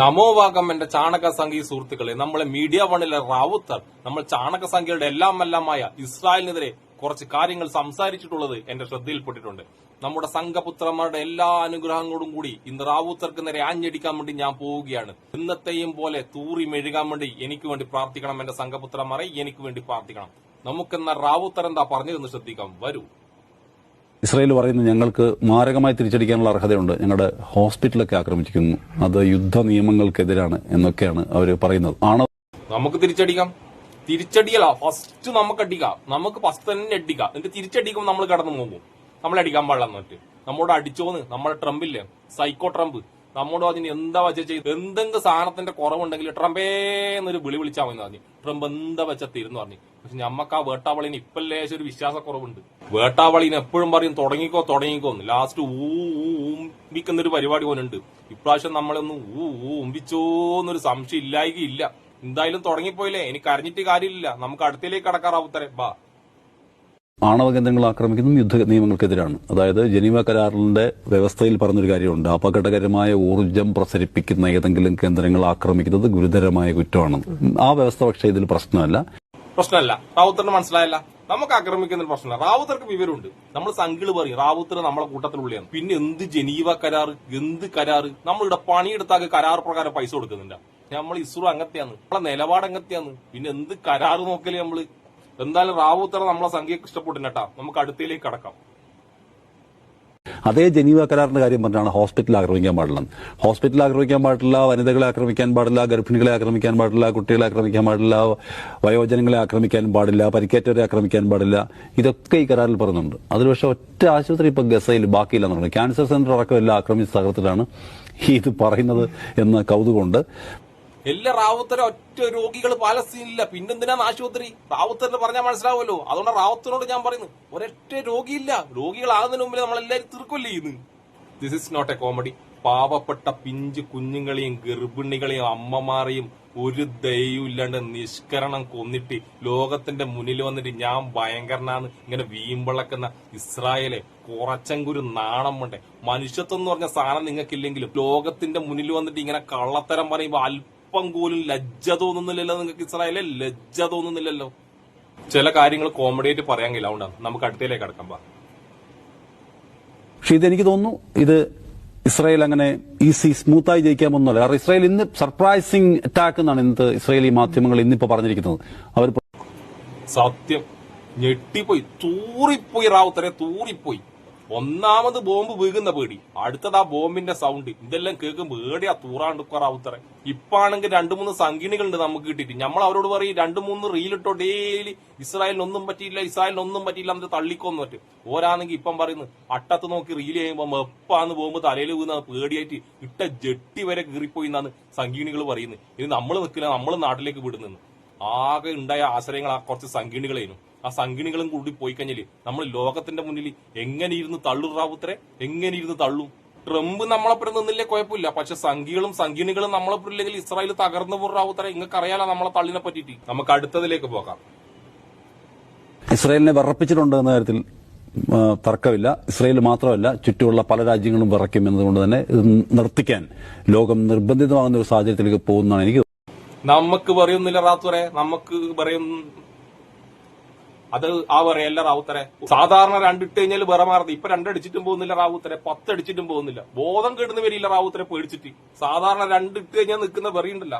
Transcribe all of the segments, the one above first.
നമോവാകം എന്റെ ചാണക സംഘീയ സുഹൃത്തുക്കളെ നമ്മളെ മീഡിയ വണിലെ റാവുത്തർ നമ്മൾ ചാണക സംഖ്യയുടെ എല്ലാം എല്ലാമായ ഇസ്രായേലിനെതിരെ കുറച്ച് കാര്യങ്ങൾ സംസാരിച്ചിട്ടുള്ളത് എന്റെ ശ്രദ്ധയിൽപ്പെട്ടിട്ടുണ്ട്. നമ്മുടെ സംഘപുത്രന്മാരുടെ എല്ലാ അനുഗ്രഹങ്ങളോടും കൂടി ഇന്ന് റാവുത്തർക്ക് നേരെ ആഞ്ഞടിക്കാൻ വേണ്ടി ഞാൻ പോവുകയാണ്. ഇന്നത്തെയും പോലെ തൂറി മെഴുകാൻ വേണ്ടി എനിക്ക് വേണ്ടി പ്രാർത്ഥിക്കണം എന്റെ സംഘപുത്രന്മാരെ എനിക്ക് വേണ്ടി പ്രാർത്ഥിക്കണം. നമുക്കെന്ന റാവുത്തർ എന്താ പറഞ്ഞതെന്ന് ശ്രദ്ധിക്കാം. വരൂ. ഇസ്രായേൽ പറയുന്നത് ഞങ്ങൾക്ക് മാരകമായി തിരിച്ചടിക്കാനുള്ള അർഹതയുണ്ട്. ഞങ്ങളുടെ ഹോസ്പിറ്റലൊക്കെ ആക്രമിച്ചിരിക്കുന്നു. അത് യുദ്ധ നിയമങ്ങൾക്കെതിരാണ് എന്നൊക്കെയാണ് അവർ പറയുന്നത്. ആണോ നമുക്ക് തിരിച്ചടിക്കാം. തിരിച്ചടിയല്ല ഫസ്റ്റ് നമുക്ക് അടിക്കാം. നമുക്ക് ഫസ്റ്റ് തന്നെ അടിക്കാം. എന്നിട്ട് തിരിച്ചടിക്കുമ്പോൾ നമ്മൾ കടന്നു പോകും. നമ്മളടിക്കാൻ പാടില്ല എന്നിട്ട്. നമ്മളോട് അടിച്ചോന്ന്. നമ്മുടെ ട്രംപില്ലേ? Psycho Trump. നമ്മോട് അതിന് എന്താ വച്ച ചെയ്ത് എന്തെങ്കിലും സാധനത്തിന്റെ കുറവുണ്ടെങ്കിൽ ട്രംപേ എന്നൊരു വിളി വിളിച്ചാൽ മതി പറഞ്ഞു ട്രംപ് എന്താ വെച്ച തീരുന്നു പറഞ്ഞു. പക്ഷെ ഞമ്മക്ക് ആ വേട്ടാവളിന് ഇപ്പം ലേശം ഒരു വിശ്വാസക്കുറവുണ്ട്. വേട്ടാവളിന് എപ്പോഴും പറയും തുടങ്ങിക്കോ തുടങ്ങിക്കോ ലാസ്റ്റ് ഊ ഊമ്പിക്കുന്നൊരു പരിപാടി പോലുണ്ട്. ഇപ്രാവശ്യം നമ്മളൊന്ന് ഊ ഊ ഊമ്പിച്ചോന്നൊരു സംശയം ഇല്ലായികയില്ല. എന്തായാലും തുടങ്ങിപ്പോയില്ലേ? എനിക്ക് അറിഞ്ഞിട്ട് കാര്യമില്ല. നമുക്ക് അടുത്തേക്ക് കടക്കാറാവുത്തരെ ബാ. ആണവ കേന്ദ്രങ്ങൾ ആക്രമിക്കുന്നതും യുദ്ധ നിയമങ്ങൾക്കെതിരാണ്. അതായത് ജനീവ കരാറിന്റെ വ്യവസ്ഥയിൽ പറഞ്ഞൊരു കാര്യമുണ്ട്. അപകടകരമായ ഊർജം പ്രസരിപ്പിക്കുന്ന ഏതെങ്കിലും കേന്ദ്രങ്ങൾ ആക്രമിക്കുന്നത് ഗുരുതരമായ കുറ്റമാണ് ആ വ്യവസ്ഥ പക്ഷേ ഇതിൽ പ്രശ്നമല്ല. പ്രശ്നമല്ല. റാവുത്തറിന് മനസ്സിലായല്ല? നമുക്ക് ആക്രമിക്കുന്ന പ്രശ്നമില്ല. റാവുത്തർക്ക് വിവരമുണ്ട്. നമ്മൾ സംഘിൾ പറയും റാവുത്തർ നമ്മളെ കൂട്ടത്തിലുള്ളിയാണ് പിന്നെ എന്ത് ജനീവ കരാർ എന്ത് കരാർ? നമ്മളിവിടെ പണിയെടുത്താൽ കരാർ പ്രകാരം പൈസ കൊടുക്കുന്നില്ല നമ്മൾ ഇസ്രോ അങ്ങത്തെയാണ്. നമ്മളെ നിലപാട് അങ്ങത്തെയാണ്. പിന്നെ എന്ത് കരാറ് നോക്കലേ നമ്മൾ എന്തായാലും റാവുത്തർ നമ്മളെ സംഖ്യക്ക് ഇഷ്ടപ്പെട്ടിട്ടാ നമുക്ക് അടുത്തേക്ക് കടക്കാം. അതേ ജനീവ കരാറിന്റെ കാര്യം പറഞ്ഞാണ് ഹോസ്പിറ്റൽ ആക്രമിക്കാൻ പാടില്ല. ഹോസ്പിറ്റൽ ആക്രമിക്കാൻ പാടില്ല വനിതകളെ ആക്രമിക്കാൻ പാടില്ല ഗർഭിണികളെ ആക്രമിക്കാൻ പാടില്ല കുട്ടികളെ ആക്രമിക്കാൻ പാടില്ല വയോജനങ്ങളെ ആക്രമിക്കാൻ പാടില്ല പരിക്കേറ്റവരെ ആക്രമിക്കാൻ പാടില്ല. ഇതൊക്കെ ഈ കരാറിൽ പറയുന്നുണ്ട്. അതിൽ പക്ഷെ ഒറ്റ ആശുപത്രി ഇപ്പൊ ഗസയിൽ ബാക്കിയില്ലെന്ന് പറഞ്ഞു ക്യാൻസർ സെന്റർ അടക്കം എല്ലാം ആക്രമിച്ച തകർത്തിട്ടാണ് ഇത് പറയുന്നത് എന്ന കൗതുകമുണ്ട്. എല്ലാ റാവുത്തരും ഒറ്റ രോഗികൾ പാലസ്തീനില്ല പിന്നെന്തിനാണ് ആശുപത്രി? റാവുത്തറിന് പറഞ്ഞാൽ മനസ്സിലാവുമല്ലോ. അതുകൊണ്ട് റാവുത്തറിനോട് ഞാൻ പറയുന്നു ഒരൊറ്റ രോഗിയില്ല. രോഗികളാകുന്നതിന് മുമ്പിൽ നമ്മളെല്ലാരും തീർക്കുമല്ലേ ചെയ്യുന്നു this is not a comedy പാവപ്പെട്ട പിഞ്ച് കുഞ്ഞുങ്ങളെയും ഗർഭിണികളെയും അമ്മമാരെയും ഒരു ദയവും ഇല്ലാണ്ട് നിഷ്കരണം കൊന്നിട്ട് ലോകത്തിന്റെ മുന്നിൽ വന്നിട്ട് ഞാൻ ഭയങ്കരനാന്ന് ഇങ്ങനെ വീമ്പിളക്കുന്ന ഇസ്രായേലെ കുറച്ചെങ്കുരു നാണം വേണ്ടേ? മനുഷ്യത്വം എന്ന് പറഞ്ഞ സാധനം നിങ്ങൾക്കില്ലെങ്കിലും ലോകത്തിന്റെ മുന്നിൽ വന്നിട്ട് ഇങ്ങനെ കള്ളത്തരം പറയുമ്പോൾ അല്പം പോലും ലജ്ജ തോന്നുന്നില്ലല്ലോ നിങ്ങൾക്ക് ഇസ്രായേലെ ലജ്ജ തോന്നുന്നില്ലല്ലോ. ചില കാര്യങ്ങൾ കോമഡി ആയിട്ട് പറയാൻ കഴിയില്ല. അതുകൊണ്ടാണ്. നമുക്ക് അടുത്തേലേക്ക് കടക്കാം. പാ പക്ഷെ ഇതെനിക്ക് തോന്നുന്നു ഇത് ഇസ്രായേൽ അങ്ങനെ ഈസി സ്മൂത്തായി ജയിക്കാമെന്നല്ല കാരണം ഇസ്രായേൽ ഇന്ന് സർപ്രൈസിംഗ് അറ്റാക്ക് എന്നാണ് ഇന്നത്തെ ഇസ്രായേലി മാധ്യമങ്ങൾ ഇന്നിപ്പോ പറഞ്ഞിരിക്കുന്നത്. അവർ സത്യം. ഞെട്ടിപ്പോയി. തൂറിപ്പോയി റാവുത്തരെ തൂറിപ്പോയി. ഒന്നാമത് ബോംബ് വീകുന്ന പേടി. അടുത്തത് ആ ബോംബിന്റെ സൗണ്ട് ഇതെല്ലാം കേൾക്കുമ്പോൾ പേടിയാ തൂറാണ്ട് കുറാവുത്തറ ഇപ്പാണെങ്കിൽ രണ്ടു മൂന്ന് സംഗീണികളുണ്ട് നമുക്ക് കിട്ടിയിട്ട്. നമ്മൾ അവരോട് പറയും രണ്ടു മൂന്ന് റീലിട്ടോ ഡെയിലി ഇസ്രായേലിനൊന്നും പറ്റിയില്ല ഇസ്രായേലിനൊന്നും പറ്റിയില്ല എന്നിട്ട് തള്ളിക്കൊന്നു പറ്റും. ഓരാണെങ്കിൽ ഇപ്പം പറയുന്നു അട്ടത്ത് നോക്കി റീൽ ചെയ്യുമ്പോൾ എപ്പാന്ന് പോകുമ്പോൾ തലയിൽ വീണ പേടിയായിട്ട് ഇട്ട ജെട്ടി വരെ കീറിപ്പോയി എന്നാണ് സംഗീണികൾ പറയുന്നത്. ഇനി നമ്മൾ നിൽക്കില്ല നമ്മൾ നാട്ടിലേക്ക് വിടുന്നു ആകെ ഉണ്ടായ ആശ്രയങ്ങൾ ആ കുറച്ച് സംഗീണികളേനു ആ സംഘിണികളും കൂടി പോയി കഴിഞ്ഞാൽ നമ്മൾ ലോകത്തിന്റെ മുന്നിൽ എങ്ങനെ ഇരുന്ന് തള്ളും റാവുത്രേ? എങ്ങനെ ഇരുന്ന് തള്ളും? ട്രംപ് നമ്മളെപ്പുറം നിന്നില്ലേ? കുഴപ്പമില്ല. പക്ഷെ സംഘികളും സംഗീണികളും നമ്മളെപ്പുറം ഇല്ലെങ്കിൽ ഇസ്രായേൽ തകർന്നു പോകും റാവുത്തരെ നിങ്ങൾക്ക് അറിയാലോ നമ്മളെ തള്ളിനെ പറ്റിയിട്ട്. നമുക്ക് അടുത്തതിലേക്ക് പോകാം. ഇസ്രായേലിനെ വിറപ്പിച്ചിട്ടുണ്ട് എന്ന കാര്യത്തിൽ തർക്കമില്ല. ഇസ്രായേൽ മാത്രമല്ല ചുറ്റുമുള്ള പല രാജ്യങ്ങളും വിറയ്ക്കും എന്നതുകൊണ്ട് തന്നെ ഇത് നിർത്തിക്കാൻ ലോകം നിർബന്ധിതമാകുന്ന ഒരു സാഹചര്യത്തിലേക്ക് പോകുന്നതാണ് എനിക്ക് നമുക്ക് പറയുന്നില്ല റാത്തുറേ. നമുക്ക് പറയും അത് ആ പറയല്ല റാവുത്തരെ. സാധാരണ രണ്ടിട്ട് കഴിഞ്ഞാൽ വേറെ മാറുന്നത്. ഇപ്പൊ രണ്ടടിച്ചിട്ടും പോകുന്നില്ല റാവുത്തരെ. പത്തടിച്ചിട്ടും പോകുന്നില്ല. ബോധം കെടുന്ന് വരില്ല റാവുത്തരെ പേടിച്ചിട്ട്. സാധാരണ രണ്ടിട്ട് കഴിഞ്ഞാൽ നിൽക്കുന്ന വെറിയുണ്ടല്ല.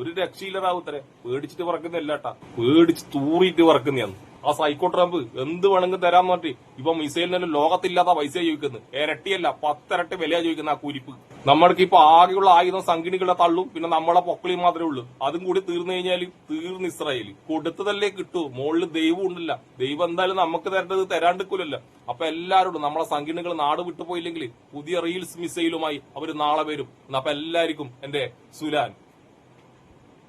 ഒരു രക്ഷയില്ല റാവുത്തരെ. പേടിച്ചിട്ട് പറക്കുന്നില്ല കേട്ടാ പേടിച്ച് തൂറിയിട്ട് പറക്കുന്നതാണ് ആ സൈക്കോ ട്രംപ് എന്ത് വേണമെങ്കിൽ തരാന്ന് പറഞ്ഞിട്ട് ഇപ്പൊ മിസൈലിന് ലോകത്തില്ലാത്ത പൈസ ചോദിക്കുന്നത് ഇരട്ടിയല്ല പത്തിരട്ടി വില ചോദിക്കുന്ന ആ കുരിപ്പ്. നമ്മൾക്ക് ഇപ്പൊ ആകെയുള്ള ആയുധം സംഘിണികളെ തള്ളും പിന്നെ നമ്മളെ പൊക്കളി മാത്രമേ ഉള്ളൂ. അതും കൂടി തീർന്നു കഴിഞ്ഞാൽ തീർന്ന് ഇസ്രായേൽ കൊടുത്തതല്ലേ കിട്ടൂ. മുകളിൽ ദൈവം ഉണ്ടല്ല. ദൈവം എന്തായാലും നമുക്ക് തരേണ്ടത് തരാണ്ടിക്കൂലല്ലോ അപ്പൊ എല്ലാവരോടും നമ്മളെ സംഘിണികൾ നാട് വിട്ടുപോയില്ലെങ്കിൽ പുതിയ റീൽസ് മിസൈലുമായി അവർ നാളെ വരും. അപ്പൊ എല്ലാവർക്കും എന്റെ സുലാൻ.